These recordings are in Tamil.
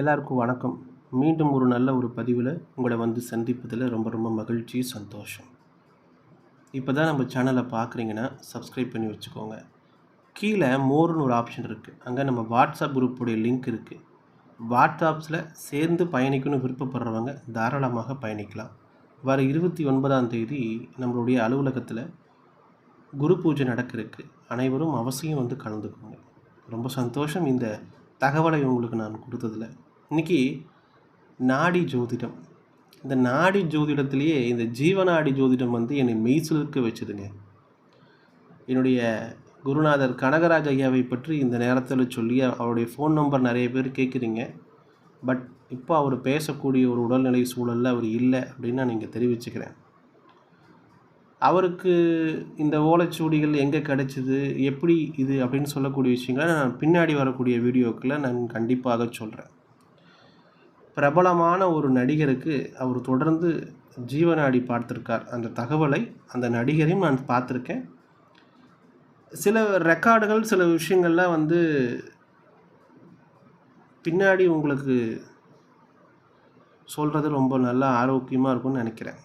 எல்லாருக்கும் வணக்கம். மீண்டும் ஒரு நல்ல ஒரு பதிவில் உங்களை வந்து சந்திப்பதில் ரொம்ப ரொம்ப மகிழ்ச்சி சந்தோஷம். இப்போ தான் நம்ம சேனலை பார்க்குறீங்கன்னா சப்ஸ்கிரைப் பண்ணி வச்சுக்கோங்க. கீழே மோர்னு ஒரு ஆப்ஷன் இருக்குது அங்கே நம்ம வாட்ஸ்அப் குரூப்புடைய லிங்க் இருக்குது வாட்ஸ்அப்ஸில் சேர்ந்து பயணிக்கணும்னு விருப்பப்படுறவங்க தாராளமாக பயணிக்கலாம். வர இருபத்தி ஒன்பதாம் தேதி நம்மளுடைய அலுவலகத்தில் குரு பூஜை நடக்கிறதுக்கு அனைவரும் அவசியம் வந்து கலந்துக்கோங்க. ரொம்ப சந்தோஷம். இந்த தகவலை உங்களுக்கு நான் கொடுத்ததில்ல. இன்றைக்கி நாடி ஜோதிடம். இந்த நாடி ஜோதிடத்திலேயே இந்த ஜீவநாடி ஜோதிடம் வந்து என்னை மெய்சிலிருக்க வச்சுதுங்க. என்னுடைய குருநாதர் கனகராஜ் ஐயாவை பற்றி இந்த நேரத்தில் சொல்லி அவருடைய ஃபோன் நம்பர் நிறைய பேர் கேட்குறீங்க பட் இப்போ அவர் பேசக்கூடிய ஒரு உடல்நிலை சூழலில் அவர் இல்லை அப்படின்னு நான் இங்கே தெரிவிச்சுக்கிறேன். அவருக்கு இந்த ஓலைச்சுவடிகள் எங்கே கிடச்சிது எப்படி இது அப்படின்னு சொல்லக்கூடிய விஷயங்களை நான் பின்னாடி வரக்கூடிய வீடியோக்களில் நான் கண்டிப்பாக சொல்கிறேன். பிரபலமான ஒரு நடிகருக்கு அவர் தொடர்ந்து ஜீவநாடி பார்த்துருக்கார். அந்த தகவலை அந்த நடிகரையும் நான் பார்த்துருக்கேன். சில ரெக்கார்டுகள் சில விஷயங்கள்லாம் வந்து பின்னாடி உங்களுக்கு சொல்கிறது ரொம்ப நல்லா ஆரோக்கியமாக இருக்கும்னு நினைக்கிறேன்.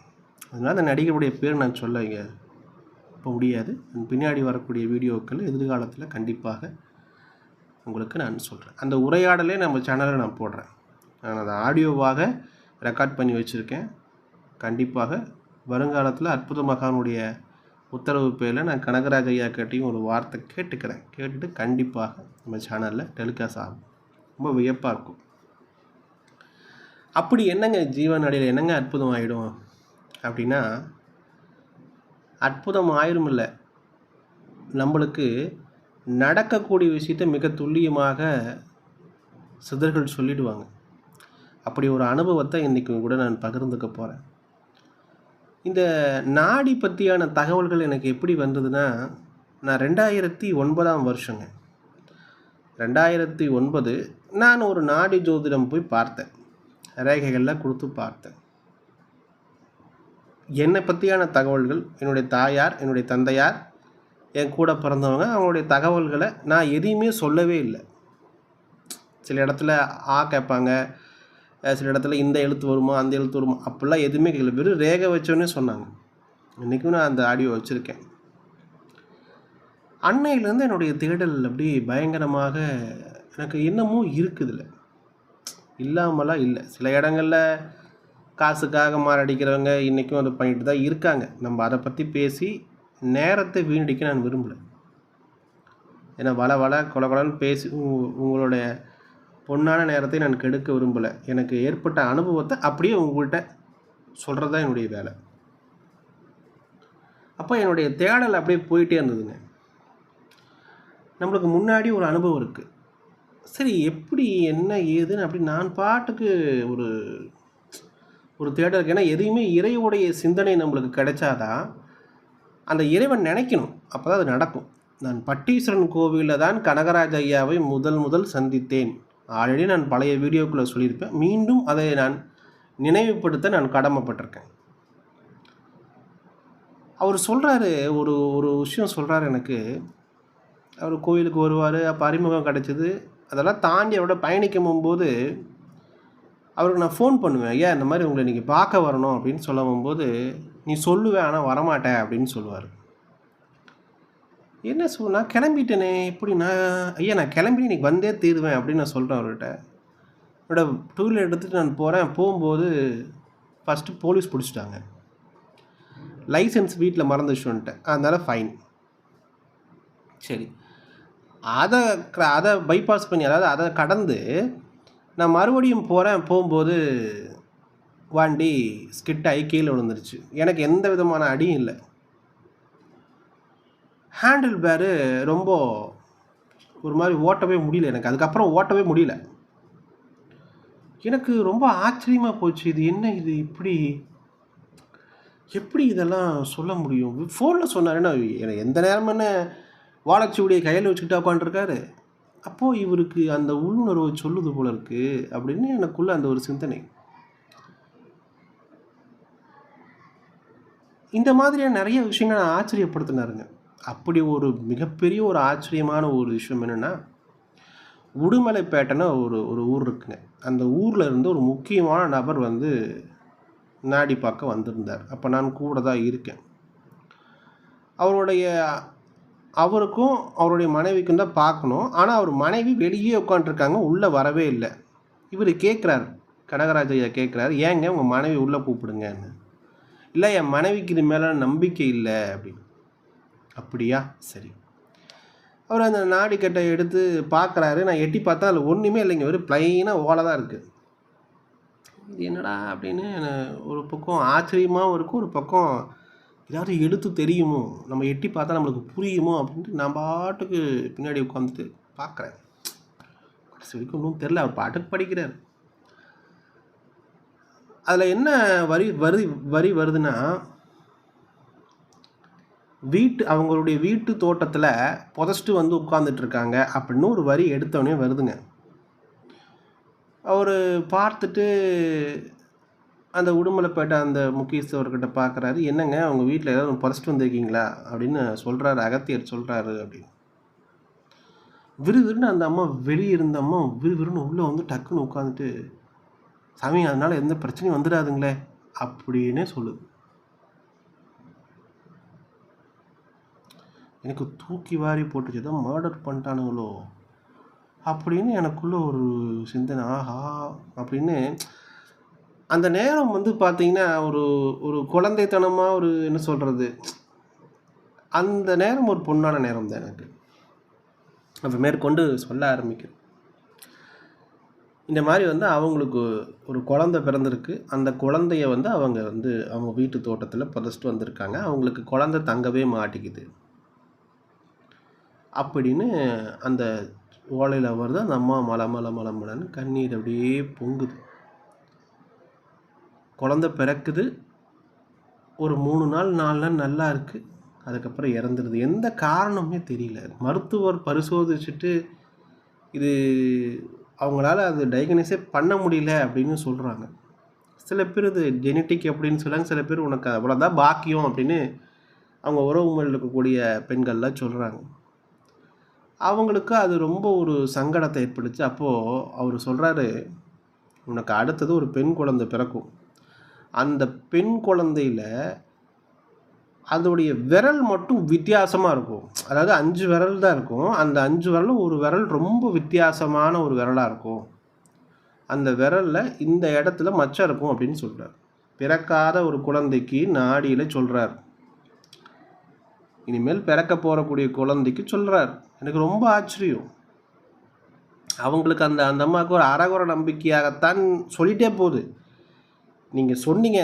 அதனால் அந்த நடிகருடைய பேர் நான் சொல்ல இங்கே இப்போ முடியாது பின்னாடி வரக்கூடிய வீடியோக்கள் எதிர்காலத்தில் கண்டிப்பாக உங்களுக்கு நான் சொல்கிறேன் அந்த உரையாடலே நம்ம சேனலில் நான் போடுறேன். நான் அதை ஆடியோவாக ரெக்கார்ட் பண்ணி வச்சுருக்கேன். கண்டிப்பாக வருங்காலத்தில் அற்புத மகானுடைய உத்தரவு பேரில் நான் கனகராஜ் ஐயா கேட்டையும் ஒரு வார்த்தை கேட்டுக்கிறேன். கேட்டுட்டு கண்டிப்பாக நம்ம சேனலில் டெலிகாஸ்ட் ஆகும். ரொம்ப வியப்பாக இருக்கும். அப்படி என்னங்க ஜீவன் அடையில் என்னங்க அற்புதம் ஆகிடும் அப்படின்னா அற்புதம் ஆயிரும் இல்லை நம்மளுக்கு நடக்கக்கூடிய விஷயத்தை மிக துல்லியமாக சிதர்கள் சொல்லிடுவாங்க. அப்படி ஒரு அனுபவத்தை இன்றைக்கி கூட நான் பகிர்ந்துக்க போகிறேன் இந்த நாடி பற்றியான தகவல்கள் எனக்கு எப்படி வந்ததுன்னா நான் ரெண்டாயிரத்தி ஒன்பதாம் வருஷங்க. ரெண்டாயிரத்தி ஒன்பது நான் ஒரு நாடி ஜோதிடம் போய் பார்த்தேன். ரேகைகளில் கொடுத்து பார்த்தேன். என்னை பற்றியான தகவல்கள் என்னுடைய தாயார் என்னுடைய தந்தையார் என் கூட பிறந்தவங்க அவங்களுடைய தகவல்களை நான் எதையுமே சொல்லவே இல்லை. சில இடத்துல ஆ கேட்பாங்க. சில இடத்துல இந்த எழுத்து வருமா? அந்த எழுத்து வருமா? அப்படிலாம் எதுவுமே கேட்கல. வெறும் ரேகை வச்சோன்னே சொன்னாங்க. இன்றைக்கும் நான் அந்த ஆடியோ வச்சுருக்கேன். அன்னையிலேருந்து என்னுடைய தேடல் அப்படி பயங்கரமாக எனக்கு என்னமோ இருக்குதுல்ல இல்லாமலாம் இல்லை. சில இடங்களில் காசுக்காக மாரடிக்கிறவங்க இன்றைக்கும் அதை பண்ணிட்டு தான் இருக்காங்க. நம்ம அதை பற்றி பேசி நேரத்தை வீணடிக்க நான் விரும்பலை. ஏன்னா வள வள கொலகொலன்னு பேசி உங்களுடைய பொண்ணான நேரத்தை நான் கெடுக்க விரும்பலை. எனக்கு ஏற்பட்ட அனுபவத்தை அப்படியே உங்கள்கிட்ட சொல்கிறது தான் என்னுடைய வேலை. அப்போ என்னுடைய தேடல் அப்படியே போயிட்டே இருந்ததுங்க. நம்மளுக்கு முன்னாடி ஒரு அனுபவம் இருக்குது சரி எப்படி என்ன ஏதுன்னு அப்படி நான் பாட்டுக்கு ஒரு ஒரு தேடல் ஏன்னா எதையுமே இறைவுடைய சிந்தனை நம்மளுக்கு கிடைச்சாதான் அந்த இறைவன் நினைக்கணும். அப்போ தான் அது நடக்கும். நான் பட்டீஸ்வரன் கோவிலில் தான் கனகராஜ ஐயாவை முதல் முதல் சந்தித்தேன். ஆல்ரெடி நான் பழைய வீடியோக்குள்ளே சொல்லியிருப்பேன். மீண்டும் அதை நான் நினைவுபடுத்த நான் கடமைப்பட்டிருக்கேன். அவர் சொல்கிறாரு ஒரு ஒரு விஷயம் சொல்கிறாரு எனக்கு. அவர் கோவிலுக்கு வருவார் அப்போ அறிமுகம் கிடச்சிது. அதெல்லாம் தாண்டி அவரோட பயணிக்கும் போது அவருக்கு நான் ஃபோன் பண்ணுவேன். ஐயா இந்த மாதிரி உங்களை இன்றைக்கி பார்க்க வரணும் அப்படின்னு சொல்ல போது நீ சொல்லுவேன் ஆனால் வரமாட்டேன் அப்படின்னு சொல்லுவார். என்ன சொல் நான் கிளம்பிட்டேனே இப்படி நான் ஐயா நான் கிளம்பி இன்றைக்கி வந்தே தீருவேன் அப்படின்னு நான் சொல்கிறேன் அவர்கிட்ட. என்னோட டூ வீலர் எடுத்துகிட்டு நான் போகிறேன் போகும்போது ஃபஸ்ட்டு போலீஸ் பிடிச்சிட்டாங்க. லைசன்ஸ் வீட்டில் மறந்து வச்சுன்ட்டேன் அதனால் ஃபைன் சரி. அதை அதை பைபாஸ் பண்ணி அதாவது அதை கடந்து நான் மறுபடியும் போகிறேன் போகும்போது வண்டி ஸ்கிட் ஆகி கீழே விழுந்துருச்சு. எனக்கு எந்த விதமான அடியும் இல்லை. ஹேண்டில் பேரு ரொம்ப ஒரு மாதிரி ஓட்டவே முடியல எனக்கு. அதுக்கப்புறம் ஓட்டவே முடியல. எனக்கு ரொம்ப ஆச்சரியமாக போச்சு. இது என்ன இது? இப்படி எப்படி இதெல்லாம் சொல்ல முடியும்? ஃபோனில் சொன்னாருன்னா எனக்கு எந்த நேரமும் என்ன வாழைச்சுவடியை கையில் வச்சுக்கிட்டு உட்காந்துருக்காரு அப்போது இவருக்கு அந்த உள்ளுணர்வு சொல்லுது போல இருக்கு அப்படின்னு எனக்குள்ள அந்த ஒரு சிந்தனை. இந்த மாதிரியான நிறைய விஷயங்களை நான் ஆச்சரியப்படுத்தினாருங்க. அப்படி ஒரு மிகப்பெரிய ஒரு ஆச்சரியமான ஒரு விஷயம் என்னென்னா உடுமலைப்பேட்டைன்னு ஒரு ஒரு ஊர் இருக்குங்க. அந்த ஊரில் இருந்து ஒரு முக்கியமான நபர் வந்து நாடி பார்க்க வந்திருந்தார். அப்போ நான் கூட தான் இருக்கேன். அவருடைய அவருக்கும் அவருடைய மனைவிக்கும் தான் பார்க்கணும். ஆனால் அவர் மனைவி வெளியே உட்காந்துருக்காங்க உள்ளே வரவே இல்லை. இவர் கேட்குறாரு கனகராஜ் ஐயா கேட்குறாரு ஏங்க உங்கள் மனைவி உள்ளே கூப்பிடுங்கன்னு. இல்லை என் மனைவிக்கு இது மேலே நம்பிக்கை இல்லை அப்படின்னு. அப்படியா? சரி. அவர் அந்த நாடிக்கட்டை எடுத்து பார்க்குறாரு நான் எட்டி பார்த்தா அதில் ஒன்றுமே இல்லைங்க. ஒரு ப்ளைனாக ஓலை தான் இருக்குது இது என்னடா அப்படின்னு எனக்கு ஒரு பக்கம் ஆச்சரியமாகவும் இருக்கும் ஒரு பக்கம் ஏதாவது எடுத்து தெரியுமோ? நம்ம எட்டி பார்த்தா நம்மளுக்கு புரியுமோ? அப்படின்ட்டு நான் பாட்டுக்கு பின்னாடி உட்காந்துட்டு பார்க்குறேன். கடைசி வரைக்கும் ஒன்றும் தெரில அவர் பாட்டுக்கு படிக்கிறார். அதில் என்ன வரி வரி வரி வருதுன்னா வீட்டு அவங்களுடைய வீட்டு தோட்டத்தில் புதைச்சிட்டு வந்து உட்காந்துட்ருக்காங்க அப்படின்னு ஒரு வரி எடுத்தவொடனே வருதுங்க. அவர் பார்த்துட்டு அந்த உடுமலைப்பேட்டை அந்த முக்கியஸ்தவர்கிட்ட பார்க்குறாரு என்னங்க அவங்க வீட்டில் ஏதாவது பறிச்சிட்டு வந்திருக்கீங்களா? அப்படின்னு சொல்கிறாரு அகத்தியர் சொல்கிறாரு அப்படின்னு. விறுவிறுன்னு அந்த அம்மா வெளியே இருந்த அம்மா விறுவிறுன்னு உள்ளே வந்து டக்குன்னு உட்காந்துட்டு சாமி அதனால் எந்த பிரச்சனையும் வந்துடாதுங்களே அப்படின்னே சொல்லுது. எனக்கு தூக்கி வாரி போட்டுச்சு ஏதோ மர்டர் பண்ணிட்டானுங்களோ அப்படின்னு எனக்குள்ள ஒரு சிந்தனை ஆஹா அப்படின்னு அந்த நேரம் வந்து பார்த்தீங்கன்னா ஒரு ஒரு குழந்தைத்தனமாக ஒரு என்ன சொல்கிறது அந்த நேரம் ஒரு பொண்ணான நேரம் தான் எனக்கு. அப்போ மேற்கொண்டு சொல்ல ஆரம்பிக்கிறேன். இந்த மாதிரி வந்து அவங்களுக்கு ஒரு குழந்தை பிறந்திருக்கு. அந்த குழந்தைய வந்து அவங்க வந்து அவங்க வீட்டு தோட்டத்தில் புதைச்சிட்டு வந்திருக்காங்க. அவங்களுக்கு குழந்தை தங்கவே மாட்டிக்குது அப்படின்னு அந்த ஓலையில் வருது. அந்த அம்மா மலை மலை மலை மலைன்னு கண்ணீர் அப்படியே பொங்குது. குழந்தை பிறக்குது ஒரு மூணு நாள் நாலு நாள் நல்லா இருக்குது அதுக்கப்புறம் இறந்துடுது எந்த காரணமே தெரியல. மருத்துவர் பரிசோதிச்சுட்டு இது அவங்களால அது டயக்னைஸே பண்ண முடியல அப்படின்னு சொல்கிறாங்க சில பேர் இது ஜெனட்டிக் அப்படின்னு சொல்கிறாங்க சில பேர் உனக்கு அவ்வளோதான் பாக்கியம் அப்படின்னு அவங்க உறவு முறையில் இருக்கக்கூடிய பெண்கள்லாம் சொல்கிறாங்க அவங்களுக்கு அது ரொம்ப ஒரு சங்கடத்தை ஏற்படுச்சு அப்போது அவர் சொல்கிறாரு உனக்கு அடுத்தது ஒரு பெண் குழந்தை பிறக்கும். அந்த பெண் குழந்தையில் அதோடைய விரல் மட்டும் வித்தியாசமாக இருக்கும். அதாவது அஞ்சு விரல் தான் இருக்கும். அந்த அஞ்சு விரலும் ஒரு விரல் ரொம்ப வித்தியாசமான ஒரு விரலாக இருக்கும். அந்த விரலில் இந்த இடத்துல மச்சம் இருக்கும் அப்படின்னு சொல்கிறார் பிறக்காத ஒரு குழந்தைக்கு நாடியில் சொல்கிறார் இனிமேல் பிறக்க போகக்கூடிய குழந்தைக்கு சொல்கிறார் எனக்கு ரொம்ப ஆச்சரியம். அவங்களுக்கு அந்த அந்த அம்மாவுக்கு ஒரு அறகுற நம்பிக்கையாகத்தான் சொல்லிட்டே போகுது. நீங்கள் சொன்னீங்க.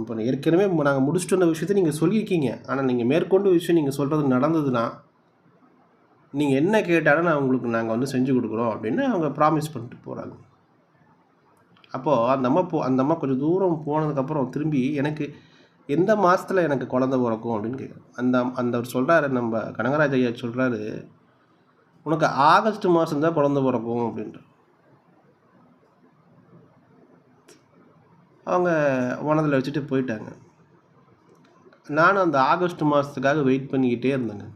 இப்போ ஏற்கனவே நாங்கள் முடிச்சுட்டு வந்த விஷயத்தை நீங்கள் சொல்லியிருக்கீங்க. ஆனால் நீங்கள் மேற்கொண்டு விஷயம் நீங்கள் சொல்கிறது நடந்ததுன்னா நீங்கள் என்ன கேட்டாலும் நான் உங்களுக்கு நாங்கள் வந்து செஞ்சு கொடுக்குறோம் அப்படின்னு அவங்க ப்ராமிஸ் பண்ணிட்டு போகிறாங்க அப்போது அந்த அம்மா போ அந்த அம்மா கொஞ்சம் தூரம் போனதுக்கப்புறம் திரும்பி எனக்கு எந்த மாதத்தில் எனக்கு குழந்த பிறக்கும் அப்படின்னு கேட்குறேன் அந்த அந்த அவர் சொல்கிறாரு நம்ம கனகராஜ் ஐயா சொல்கிறாரு உனக்கு ஆகஸ்ட் மாதம் தான் குழந்த பிறக்கும் அப்படின்ற அவங்க மனதில் வச்சுட்டு போயிட்டாங்க. நானும் அந்த ஆகஸ்ட் மாதத்துக்காக வெயிட் பண்ணிக்கிட்டே இருந்தேங்க.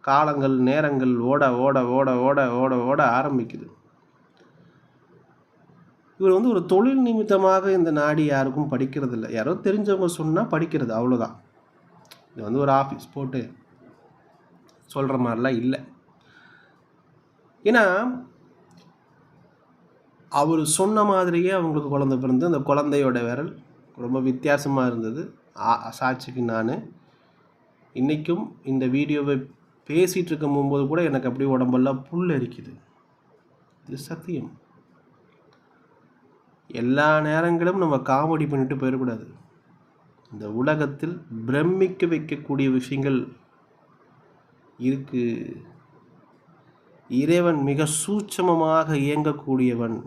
காலங்கள் நேரங்கள் ஓட ஓட ஓட ஓட ஓட ஓட ஆரம்பிக்குது. இவர் வந்து ஒரு தொழில் நிமித்தமாக இந்த நாடி யாருக்கும் படிக்கிறது இல்லை யாரோ தெரிஞ்சவங்க சொன்னால் படிக்கிறது அவ்வளோதான் இது வந்து ஒரு ஆஃபீஸ் போட்டு சொல்கிற மாதிரிலாம் இல்லை. ஏன்னா அவர் சொன்ன மாதிரியே அவங்களுக்கு குழந்தை பிறந்து அந்த குழந்தையோட விரல் ரொம்ப வித்தியாசமாக இருந்தது. சாட்சிக்கு நான். இன்றைக்கும் இந்த வீடியோவை பேசிகிட்டு இருக்கும் போகும்போது கூட எனக்கு அப்படியே உடம்பெல்லாம் புல் அரிக்குது இது சத்தியம். எல்லா நேரங்களும் நம்ம காமெடி பண்ணிட்டு போயிடக்கூடாது. இந்த உலகத்தில் பிரமிக்க வைக்கக்கூடிய விஷயங்கள் இருக்குது இறைவன் மிக சூட்சமமாக இயங்கக்கூடியவன்.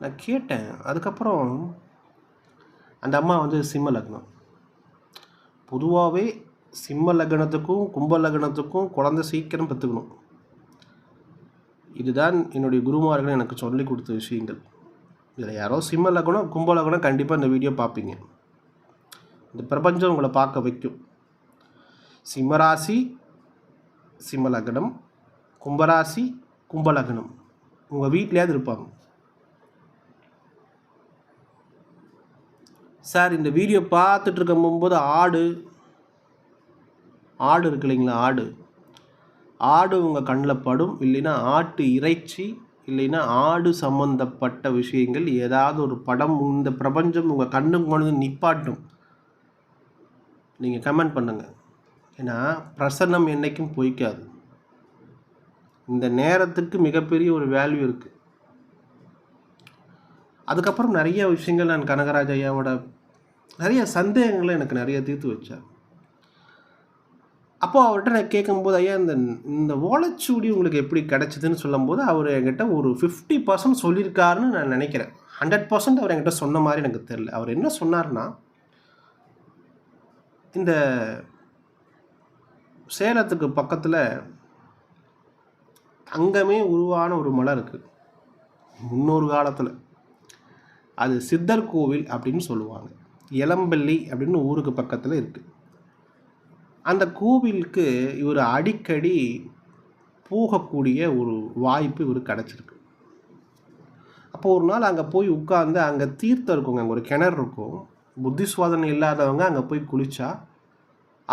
நான் கேட்டேன். அதுக்கப்புறம் அந்த அம்மா வந்து சிம்ம லக்னம். பொதுவாகவே சிம்ம லக்னத்துக்கும் கும்ப லக்னத்துக்கும் குழந்தை சீக்கிரம் பெற்றுக்கணும் இதுதான் என்னுடைய குருமார்கள் எனக்கு சொல்லி கொடுத்த விஷயங்கள். இதில் யாரோ சிம்ம லக்னம் கும்ப லக்னம் கண்டிப்பாக இந்த வீடியோ பார்ப்பீங்க. இந்த பிரபஞ்சம் உங்களை பார்க்க வைக்கும். சிம்மராசி சிம்மலக்னம் கும்பராசி கும்பலக்னம். உங்கள் வீட்டிலேயாவது இருப்பாங்க. சார் இந்த வீடியோ பார்த்துட்டு இருக்கும்போது ஆடு ஆடு இருக்கு இல்லைங்களா ஆடு. ஆடு உங்கள் கண்ணில் படும். இல்லைன்னா ஆட்டு இறைச்சி இல்லைன்னா ஆடு சம்மந்தப்பட்ட விஷயங்கள் ஏதாவது ஒரு படம் இந்த பிரபஞ்சம் உங்கள் கண்ணுக்கு கொண்டு நிப்பாட்டும். நீங்கள் கமெண்ட் பண்ணுங்கள் ஏன்னா பிரசன்னம் என்றைக்கும் பொய்க்காது. இந்த நேரத்துக்கு மிகப்பெரிய ஒரு வேல்யூ இருக்குது அதுக்கப்புறம் நிறைய விஷயங்கள் நான் கனகராஜ் ஐயாவோட நிறைய சந்தேகங்களை எனக்கு நிறைய தீர்த்து வச்சார். அப்போது அவர்கிட்ட நான் கேட்கும்போது ஐயா இந்த இந்த ஓலைச்சுவடி உங்களுக்கு எப்படி கிடச்சிதுன்னு சொல்லும்போது அவர் என்கிட்ட ஒரு ஃபிஃப்டி பர்சன்ட் சொல்லியிருக்காருன்னு நான் நினைக்கிறேன். ஹண்ட்ரட் பர்சன்ட் அவர் என்கிட்ட சொன்ன மாதிரி எனக்கு தெரில அவர் என்ன சொன்னார்னா இந்த சேலத்துக்கு பக்கத்தில் தங்கமே உருவான ஒரு மலை இருக்குது முன்னொரு காலத்தில். அது சித்தர் கோவில் அப்படின்னு சொல்லுவாங்க. இளம்பள்ளி அப்படின்னு ஊருக்கு பக்கத்தில் இருக்குது அந்த கோவிலுக்கு இவர் அடிக்கடி போகக்கூடிய ஒரு வாய்ப்பு இவர் கிடச்சிருக்கு. அப்போ ஒரு நாள் அங்கே போய் உட்காந்து அங்கே தீர்த்தம் இருக்குங்க அங்கே ஒரு கிணறு இருக்கும். புத்திஸ்வாதனை இல்லாதவங்க அங்கே போய் குளித்தா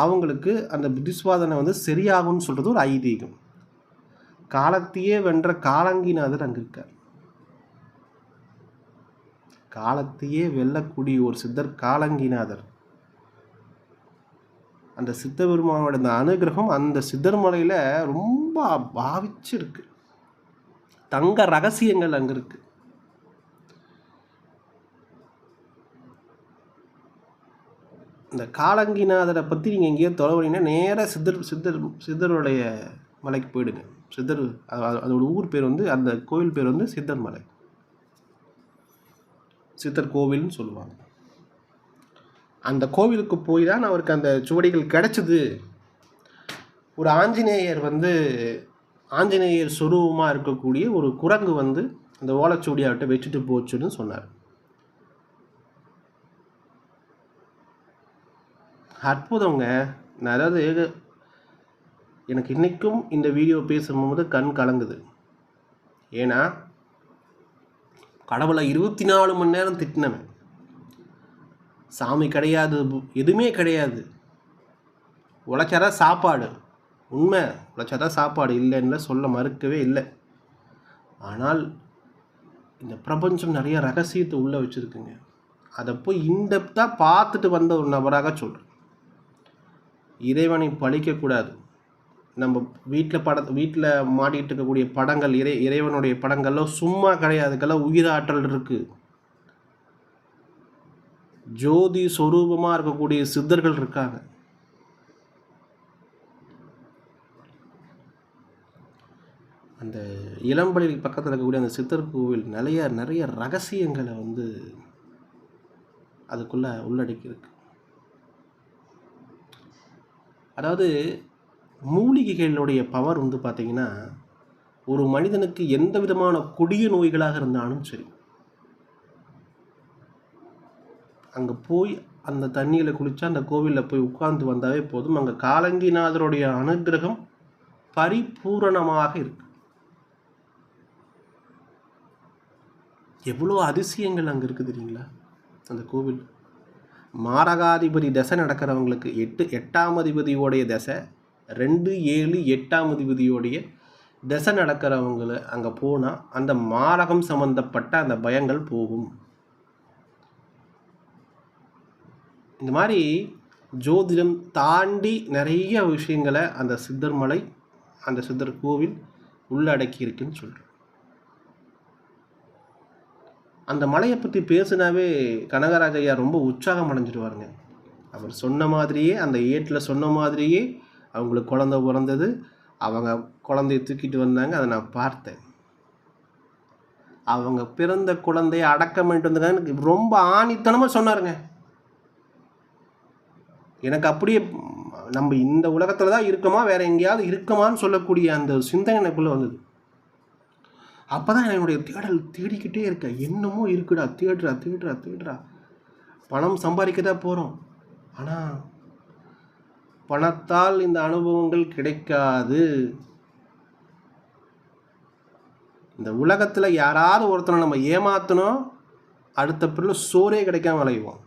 அவங்களுக்கு அந்த புத்திஸ்வாதனை வந்து சரியாகும்னு சொல்கிறது ஒரு ஐதீகம். காலத்தையே வென்ற காலங்கிநாதர் அங்கே இருக்கார் காலத்தையே வெல்லக்கூடிய ஒரு சித்தர் காலங்கிநாதர். அந்த சித்த பெருமானோட அந்த அனுகிரகம் அந்த சித்தர் மலையில் ரொம்ப பாவிச்சு இருக்கு தங்க ரகசியங்கள் அங்கே இருக்குது இந்த காலங்கிநாதரை பற்றி நீங்கள் எங்கேயோ தொலைவனீங்கன்னா நேராக சித்தர் சித்தர் சித்தருடைய மலைக்கு போயிடுங்க. சித்தர் அதோட ஊர் பேர் வந்து அந்த கோவில் பேர் வந்து சித்தர் மலை. சித்தர் கோவில்னு சொல்லுவாங்க. அந்த கோவிலுக்கு போய் தான் அவருக்கு அந்த சுவடிகள் கிடச்சிது. ஒரு ஆஞ்சநேயர் வந்து ஆஞ்சநேயர் சுரூபமாக இருக்கக்கூடிய ஒரு குரங்கு வந்து அந்த ஓலைச்சுவடியாவிட்ட வச்சுட்டு போச்சுன்னு சொன்னார். அற்புதங்க. நான் அதாவது எனக்கு இன்றைக்கும் இந்த வீடியோ பேசும்போது கண் கலங்குது. ஏன்னா கடவுளை இருபத்தி நாலு மணி நேரம் திட்டினவன். சாமி கிடையாது எதுவுமே கிடையாது. உழைச்சாதான் சாப்பாடு. உண்மை உழைச்சாதான் சாப்பாடு இல்லைன்னு சொல்ல மறுக்கவே இல்லை. ஆனால் இந்த பிரபஞ்சம் நிறைய ரகசியத்தை உள்ளே வச்சுருக்குங்க. அதை போய் இன்டெப்த்தாக பார்த்துட்டு வந்த ஒரு நபராக சொல்கிறேன் இறைவனை பழிக்கக்கூடாது. நம்ம வீட்டில் பட வீட்டில் மாட்டிகிட்டு இருக்கக்கூடிய படங்கள் இறை இறைவனுடைய படங்கள்லாம் சும்மா கிடையாதுக்கெல்லாம் உயிராற்றல் இருக்குது ஜோதி சொரூபமாக இருக்கக்கூடிய சித்தர்கள் இருக்காங்க. அந்த இளம்பலி பக்கத்தில் இருக்கக்கூடிய அந்த சித்தர் கோவில் நிறைய நிறைய ரகசியங்களை வந்து அதுக்குள்ளே உள்ளடக்கியிருக்கு. அதாவது மூலிகைகளுடைய பவர் வந்து பார்த்திங்கன்னா ஒரு மனிதனுக்கு எந்த விதமான கொடிய நோய்களாக இருந்தாலும் சரி அங்கே போய் அந்த தண்ணியில் குளித்தா அந்த கோவிலில் போய் உட்கார்ந்து வந்தாவே போதும். அங்கே காலங்கிநாதருடைய அனுகிரகம் பரிபூரணமாக இருக்கு. எவ்வளோ அதிசயங்கள் அங்கே இருக்குது தெரியுங்களா? அந்த கோவில். மாரகாதிபதி தசை நடக்கிறவங்களுக்கு எட்டு எட்டாம் அதிபதியோடைய தசை ரெண்டு ஏழு எட்டாம் அதிபதியோடைய தசை நடக்கிறவங்கள அங்கே போனால் அந்த மாரகம் சம்மந்தப்பட்ட அந்த பயங்கள் போகும். இந்த மாதிரி ஜோதிடம் தாண்டி நிறைய விஷயங்களை அந்த சித்தர்மலை அந்த சித்தர் கோவில் உள்ளடக்கி இருக்குன்னு சொல்கிறேன் அந்த மலையை பற்றி பேசினாவே கனகராஜ ஐயா ரொம்ப உற்சாகம் அடைஞ்சிடுவாருங்க. அவர் சொன்ன மாதிரியே அந்த ஏட்டில் சொன்ன மாதிரியே அவங்களுக்கு குழந்த பிறந்தது. அவங்க குழந்தைய தூக்கிட்டு வந்தாங்க அதை நான் பார்த்தேன். அவங்க பிறந்த குழந்தைய அடக்கம் பண்ணிட்டு எனக்கு ரொம்ப ஆணித்தனமாக சொன்னாருங்க. எனக்கு அப்படியே நம்ம இந்த உலகத்தில் தான் இருக்கோமா? வேற எங்கேயாவது இருக்கமான்னு சொல்லக்கூடிய அந்த சிந்தனை எனக்குள்ளே வந்தது. அப்போ தான் என்னுடைய தேடல் தேடிக்கிட்டே இருக்கேன். என்னமோ இருக்குடா தேடுறா தேடுறா தேடுறா. பணம் சம்பாதிக்க தான் போகிறோம் ஆனால் பணத்தால் இந்த அனுபவங்கள் கிடைக்காது. இந்த உலகத்தில் யாராவது ஒருத்தனை நம்ம ஏமாத்தணும் அடுத்த பிறகு சோறே கிடைக்காம விளைவோம்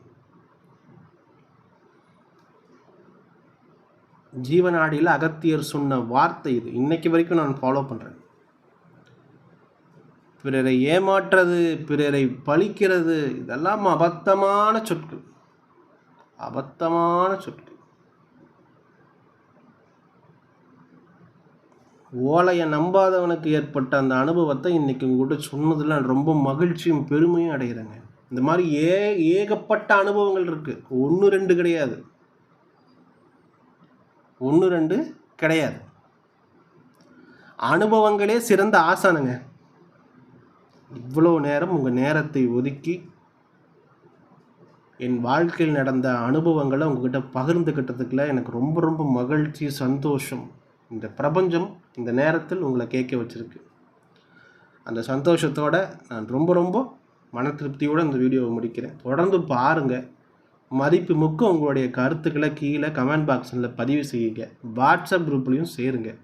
ஜீவநாடியில் அகத்தியர் சொன்ன வார்த்தை இது. இன்னைக்கு வரைக்கும் நான் ஃபாலோ பண்ணுறேன் பிறரை ஏமாற்றுறது பிறரை பழிக்கிறது இதெல்லாம் அபத்தமான சொற்கள். அபத்தமான சொற்கள். ஓலையை நம்பாதவனுக்கு ஏற்பட்ட அந்த அனுபவத்தை இன்றைக்கி உங்கள்கிட்ட சொன்னதில் ரொம்ப மகிழ்ச்சியும் பெருமையும் அடைகிறேங்க இந்த மாதிரி ஏ ஏகப்பட்ட அனுபவங்கள் இருக்குது ஒன்று ரெண்டு கிடையாது. ஒன்று ரெண்டு கிடையாது. அனுபவங்களே சிறந்த ஆசானுங்க. இவ்வளோ நேரம் உங்கள் நேரத்தை ஒதுக்கி என் வாழ்க்கையில் நடந்த அனுபவங்களை உங்ககிட்ட பகிர்ந்துக்கிட்டதுக்குள்ள எனக்கு ரொம்ப ரொம்ப மகிழ்ச்சி சந்தோஷம். இந்த பிரபஞ்சம் இந்த நேரத்தில் உங்களை கேட்க வச்சுருக்கு. அந்த சந்தோஷத்தோட நான் ரொம்ப ரொம்ப மன திருப்தியோடு இந்த வீடியோவை முடிக்கிறேன். தொடர்ந்து பாருங்கள் மதிப்பு முக்க உங்களுடைய கருத்துக்களை கீழே கமெண்ட் பாக்ஸில் பதிவு செய்யுங்க. வாட்ஸ்அப் குரூப்லேயும் சேருங்க.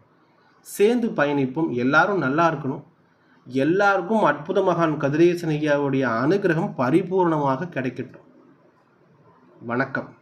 சேர்ந்து பயணிப்போம். எல்லாரும் நல்லா இருக்கணும். எல்லாருக்கும் அற்புத மகான் கதிரேசன் ஐயாவுடைய அனுகிரகம் பரிபூர்ணமாக கிடைக்கட்டும். வணக்கம்.